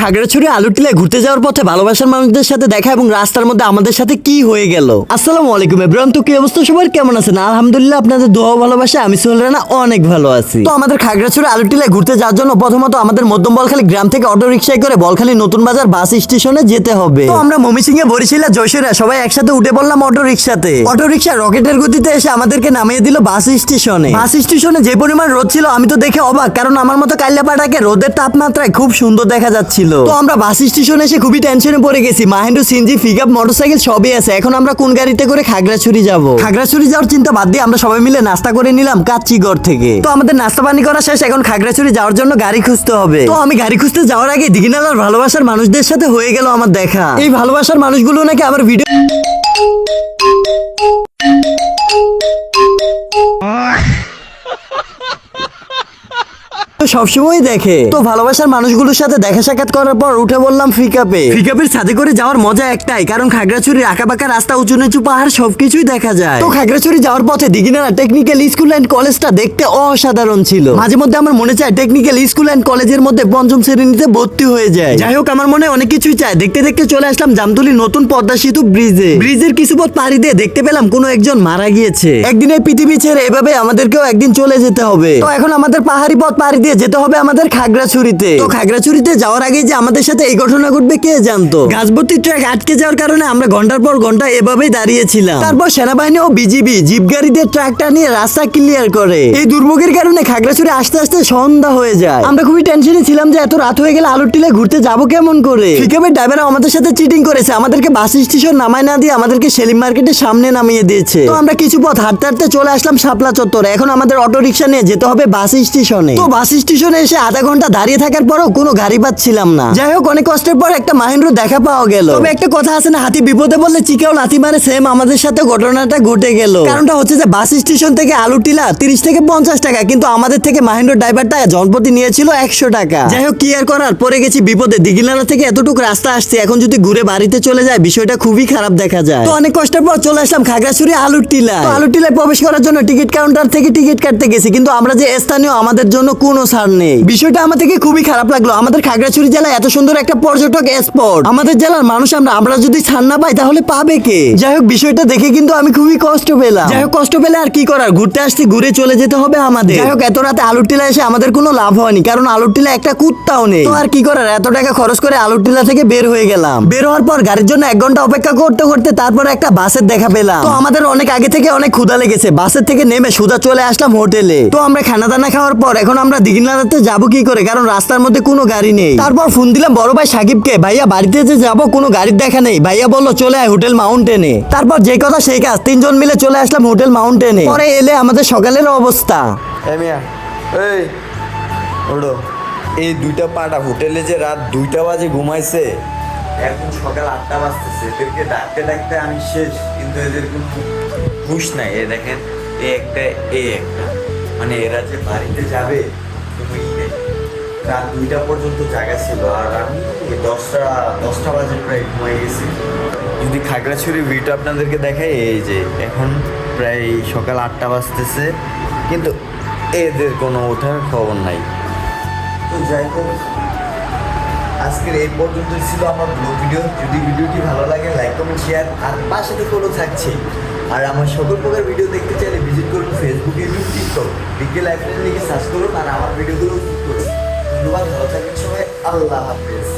খাগড়াছড়ি আলুটিলায় ঘুরতে যাওয়ার পথে ভালোবাসার মানুষদের সাথে দেখা এবং রাস্তার মধ্যে আমাদের সাথে কি হয়ে গেল? আসসালামু আলাইকুম এব্রাহিম তো কি অবস্থা সবার? কেমন আছেন? আলহামদুলিল্লাহ, আপনাদের দোয়া ভালোবাসা আমি সোহেল রানা অনেক ভালো আছি। তো আমাদের খাগড়াছড়ি আলুটিলায় ঘুরতে যাওয়ার জন্য প্রথমত আমাদের মধ্যম বলখালী গ্রাম থেকে অটো রিক্সায় করে বলখালী নতুন বাজার বাস স্টেশনে যেতে হবে। তো আমরা এ বরিশিলা জয়সুরা সবাই একসাথে উঠে পড়লাম অটো রিক্সাতে অটো রিক্সা রকেটের গতিতে এসে আমাদেরকে নামিয়ে দিল বাস স্টেশনে। বাস স্টেশনে যে পরিমাণ রোদ ছিল, আমি তো দেখে অবাক, কারণ আমার মতো কাল্লাপাটাকে রোদের তাপমাত্রায় খুব সুন্দর দেখা যাচ্ছিল। তো আমরা বাস স্টেশনে এসে খুবই টেনশনে পড়ে গেছি। Mahindra, CNG pick up motorcycle সবই আছে। এখন আমরা কোন গাড়িতে করে খাগড়াছড়ি যাব? খাগড়াছড়ি যাওয়ার চিন্তা বাদ দিয়ে আমরা সবাই মিলে নাস্তা করে নিলাম কাচ্চিগড় থেকে। তো আমাদের নাস্তা পানি করা শেষ, এখন খাগড়াছড়ি যাওয়ার জন্য গাড়ি খুঁজতে হবে। তো আমি গাড়ি খুঁজতে যাওয়ার আগে দিঘিনালার ভালোবাসার মানুষদের সাথে হয়ে গেল আমার দেখা। এই ভালোবাসার মানুষগুলো নাকি আমার ভিডিও সবসময় দেখে। তো ভালোবাসার মানুষগুলোর সাথে দেখা সাক্ষাৎ করার পর উঠে বললাম ফিকাপে। ফিকাপের সাথে করে যাওয়ার মজা একটাই, কারণ খাগড়াছড়ির আঁকা বাঁকা রাস্তা, উঁচু নিচু পাহাড় সবকিছুই দেখা যায়। তো খাগড়াছড়ি যাওয়ার পথে দিঘিনারা টেকনিক্যাল স্কুল অ্যান্ড কলেজটা দেখতে অসাধারণ ছিল। মাঝে মধ্যে আমার মনে চায় টেকনিক্যাল স্কুল অ্যান্ড কলেজের মধ্যে পঞ্চম শ্রেণীতে ভর্তি হয়ে যায়। যাই হোক, আমার মনে অনেক কিছুই চায়। দেখতে দেখতে চলে আসলাম জামতলি নতুন পদ্মা সেতু ব্রিজে ব্রিজের কিছু পথ পাড়ি দিয়ে দেখতে পেলাম কোনো একজন মারা গিয়েছে। একদিন পৃথিবী ছেড়ে এভাবে আমাদেরকেও একদিন চলে যেতে হবে। তো এখন আমাদের পাহাড়ি পথ পাড়ি দিয়ে যেতে হবে আমাদের খাগড়াছড়িতে। তো খাগড়াছড়িতে যাওয়ার আগে যে আমাদের সাথে এই ঘটনা ঘটবে কে জানতো? গাছভর্তি ট্র্যাক আটকে যাওয়ার কারণে আমরা ঘণ্টার পর ঘণ্টা এভাবেই দাঁড়িয়েছিলাম। তারপর সেনাবাহিনী ও বিজিবি জিপ গাড়ি দিয়ে ট্রাকটা নিয়ে রাস্তা ক্লিয়ার করে। এই দুর্ভোগের কারণে খাগড়াছড়ি আস্তে আস্তে সন্ধ্যা হয়ে যায়। আমরা খুবই টেনশনে ছিলাম যে এত রাত হয়ে গেলে আলুর টিলে ঘুরতে যাব কেমন করে? পিকআপের ড্রাইভার আমাদের সাথে চিটিং করেছে আমাদেরকে বাস স্টেশন নামায় না দিয়ে আমাদেরকে সেলিম মার্কেটের সামনে নামিয়ে দিয়েছে। তো আমরা কিছু পথ হাঁটতে হাঁটতে চলে আসলাম শাপলা চত্বরে এখন আমাদের অটো রিক্সা নিয়ে যেতে হবে বাস স্টেশনে তো বাস স্টেশনে এসে আধা ঘণ্টা দাঁড়িয়ে থাকার পরও কোনো গাড়ি পাচ্ছিলাম না। যাই হোক, অনেক কষ্টের পর একটা মাহেন্দ্র দেখা পাওয়া গেল। তবে একটা কথা আছে না, হাতি বিপদে বললে চিকেও লাথি মারে, সেম আমাদের সাথে ঘটনাটা ঘটে গেল। কারণটা হচ্ছে যে বাস স্টেশন থেকে আলু টিলা তিরিশ থেকে পঞ্চাশ টাকা, কিন্তু আমাদের থেকে মাহেন্দ্র ড্রাইভারটা জনপ্রতি নিয়েছিল একশো টাকা। যাই হোক, কি আর করার পরে গেছি বিপদে। দিঘিনালা থেকে এতটুকু রাস্তা আসছে, এখন যদি ঘুরে বাড়িতে চলে যায়, বিষয়টা খুবই খারাপ দেখা যায়। তো অনেক কষ্টের পর চলে আসলাম খাগড়াছড়ি আলুর টিলা তো আলুর টিলায় প্রবেশ করার জন্য টিকিট কাউন্টার থেকে টিকিট কাটতে গেছি, কিন্তু আমরা যে স্থানীয়, আমাদের জন্য কোনো ছাড় নেই। বিষয়টা আমার থেকে খুবই খারাপ লাগল। আমাদের খাগড়াছড়ি জেলায় এত সুন্দর একটা পর্যটক স্পট আমাদের জেলার মানুষ আমরা আমরা যদি ছাড় না পাই তাহলে পাবে কে? যাই হোক বিষয়টা দেখে কিন্তু আমি খুবই কষ্ট পেলাম। যাই হোক কষ্ট পেলে আর কি করার? ঘুরতে আসতে ঘুরে চলে যেতে হবে আমাদের। যাই হোক এত রাতে আলুর টিলা এসে আমাদের কোনো লাভ হয়নি কারণ আলুর টিলা একটা কুত্তাও নেই। তো আর কি করার? এত টাকা খরচ করে আলুর টিলা থেকে বের হয়ে গেলাম। বের হওয়ার পর গাড়ির জন্য এক ঘণ্টা অপেক্ষা করতে করতে তারপর একটা বাসের দেখা পেলাম। তো আমাদের অনেক আগে থেকে অনেক ক্ষুধা লেগেছে। বাসের থেকে নেমে সোজা চলে আসলাম হোটেলে। তো আমরা খানা দানা খাওয়ার পর এখন আমরা দিঘিনালাতে যাব কি করে? কারণ রাস্তার মধ্যে কোনো গাড়ি নেই। তারপর ফোন দিলাম, বড় ভাই সাকিবকে, ভাইয়া বাড়িতে যে যাব, কোনো গাড়ির দেখা নেই। ভাইয়া বলল, চলে আয় হোটেল মাউন্টেনে তারপর যে কথা সেই কাজ, তিনজন মিলে চলে আসলাম হোটেল মাউন্টেনে পরে এলে আমাদের সকালের অবস্থা। এই দুইটা পাটা হোটেলে যে রাত দুইটা বাজে ঘুমাইছে। এখন সকাল আটটা বাজতেছে। এদেরকে ডাকতে ডাকতে আমি শেষ, কিন্তু এদের কোনো হুশ নাই। এ দেখেন, এ একটা এ একটা। মানে এরা যে বাড়িতে যাবে রাত দুইটা পর্যন্ত জায়গা ছিল, আর আমি দশটা দশটা বাজে প্রায় ঘুমাই গেছি। যদি খাগড়াছড়ি ভিউটা আপনাদেরকে দেখাই, এই যে এখন প্রায় সকাল আটটা বাজতেছে, কিন্তু এদের কোনো ওঠার খবর নাই। তো যাই হোক, আজকের এই পর্যন্ত ছিল আমার ভিডিও। যদি ভিডিওটি ভালো লাগে লাইক কমেন্ট শেয়ার আর পাশে তো কোনো থাকছে আর আমার সকল প্রকার ভিডিও দেখতে চাইলে ভিজিট করুন Facebook YouTube TikTok BK life লিখে সার্চ করুন আর আমার ভিডিওগুলো করুন। ধন্যবাদ, ভালো থাকবেন সবাই। আল্লাহ হাফেজ।